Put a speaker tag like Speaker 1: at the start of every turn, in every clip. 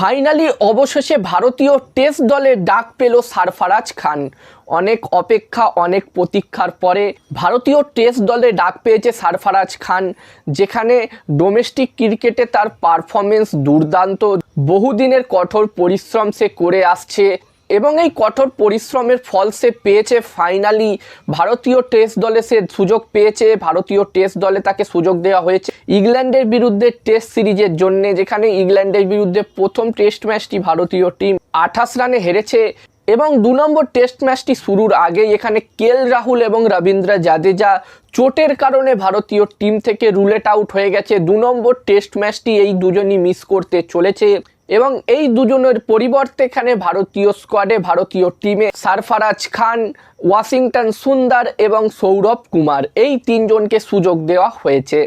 Speaker 1: Finally অবশেষে ভারতীয় test দলে ডাক পেল সারফারাজ খান। অনেক অপেক্ষা, অনেক প্রতীক্ষার পরে ভারতীয় টেস্ট দলে ডাক পেয়েছে সারফারাজ খান, যেখানে ডোমেস্টিক ক্রিকেটে তার পারফরমেন্স দুর্দান্ত। বহুদিনের কঠোর পরিশ্রম সে করে আসছে। এবং এই কঠোর পরিশ্রমের ফল সে পেয়েছে ফাইনালি ভারতীয় টেস্ট দলে সে সুযোগ পেয়েছে, ভারতীয় টেস্ট দলে তাকে সুযোগ দেওয়া হয়েছে। ইংল্যান্ডের বিরুদ্ধে টেস্ট সিরিজের জন্য, যেখানে ইংল্যান্ডের বিরুদ্ধে প্রথম টেস্ট ম্যাচটি ভারতীয় টিম আঠাশ রানে হেরেছে এবং দু নম্বর টেস্ট ম্যাচটি শুরুর আগেই এখানে কেল রাহুল এবং রবীন্দ্র জাদেজা চোটের কারণে ভারতীয় টিম থেকে রুলেট আউট হয়ে গেছে। দু নম্বর টেস্ট ম্যাচটি এই দুজনই মিস করতে চলেছে। এবং এই দুজনের পরিবর্তে এখানে ভারতীয় স্কোয়াডে ভারতীয় টিমে সারফারাজ খান ওয়াশিংটন সুন্দর এবং সৌরভ কুমার, এই তিনজনকে সুযোগ দেওয়া হয়েছে।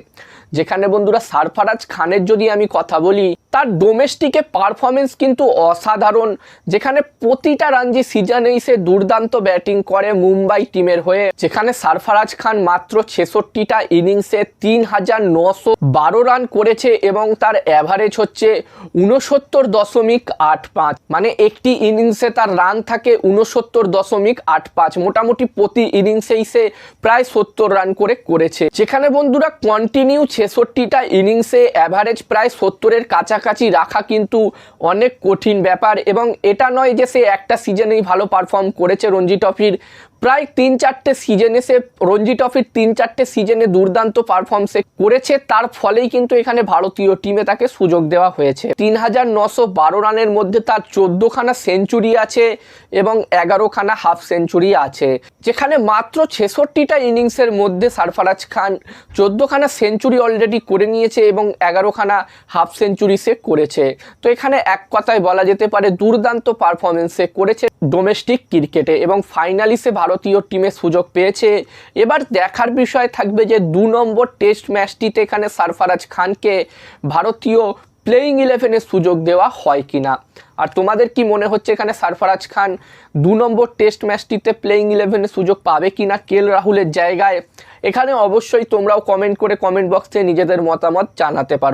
Speaker 1: যেখানে বন্ধুরা সারফারাজ খানের যদি আমি কথা বলি, তার ডোমেস্টিকে পারফরমেন্স কিন্তু অসাধারণ। যেখানে প্রতিটা রাঞ্জি সিজনেই সে দুর্দান্ত ব্যাটিং করে মুম্বাই টিমের হয়ে। যেখানে সারফারাজ খান মাত্র ছেষট্টিটা ইনিংসে তিন হাজার নশো বারো রান করেছে এবং তার অ্যাভারেজ হচ্ছে উনসত্তর দশমিক আট পাঁচ। মানে একটি ইনিংসে তার রান থাকে উনসত্তর দশমিক আট পাঁচ। মোটামুটি প্রতি ইনিংসেই সে প্রায় সত্তর রান করে করেছে। যেখানে বন্ধুরা কন্টিনিউ ছেষট্টিটা ইনিংসে অ্যাভারেজ প্রায় সত্তরের কাছাকাছি রাখা কিন্তু অনেক কঠিন ব্যাপার এবং এটা নয় যে সে একটা সিজনেই ভালো পারফর্ম করেছে রঞ্জি ট্রফির প্রায় তিন চারটে সিজনে সে রঞ্জি ট্রফির তিন চারটে সিজনে দুর্দান্ত পারফর্ম সে করেছে। তার ফলেই কিন্তু এখানে ভারতীয় টিমে তাকে সুযোগ দেওয়া হয়েছে। তিন হাজার নশো বারো রানের মধ্যে তার চোদ্দোখানা সেঞ্চুরি আছে এবং এগারোখানা হাফ সেঞ্চুরি আছে। যেখানে মাত্র ছেষট্টিটা ইনিংসের মধ্যে সারফারাজ খান চোদ্দোখানা সেঞ্চুরি অলরেডি করে নিয়েছে এবং এগারোখানা হাফ সেঞ্চুরি সে করেছে। তো এখানে এক কথায় বলা যেতে পারে দুর্দান্ত পারফরমেন্স সে করেছে ডোমেস্টিক ক্রিকেটে এবং ফাইনালি সে ভারতীয় টিমে সুযোগ পেয়েছে। এবার দেখার বিষয় থাকবে যে দু নম্বর টেস্ট ম্যাচটিতে এখানে সারফারাজ খানকে ভারতীয় প্লেয়িং ইলেভেনে সুযোগ দেওয়া হয় কি না আর তোমাদের কি মনে হচ্ছে এখানে সারফারাজ খান দু নম্বর টেস্ট ম্যাচটিতে প্লেয়িং ইলেভেনে সুযোগ পাবে কি না কেল রাহুলের জায়গায়? এখানে অবশ্যই তোমরাও কমেন্ট করে কমেন্ট বক্সে নিজেদের মতামত জানাতে পারো।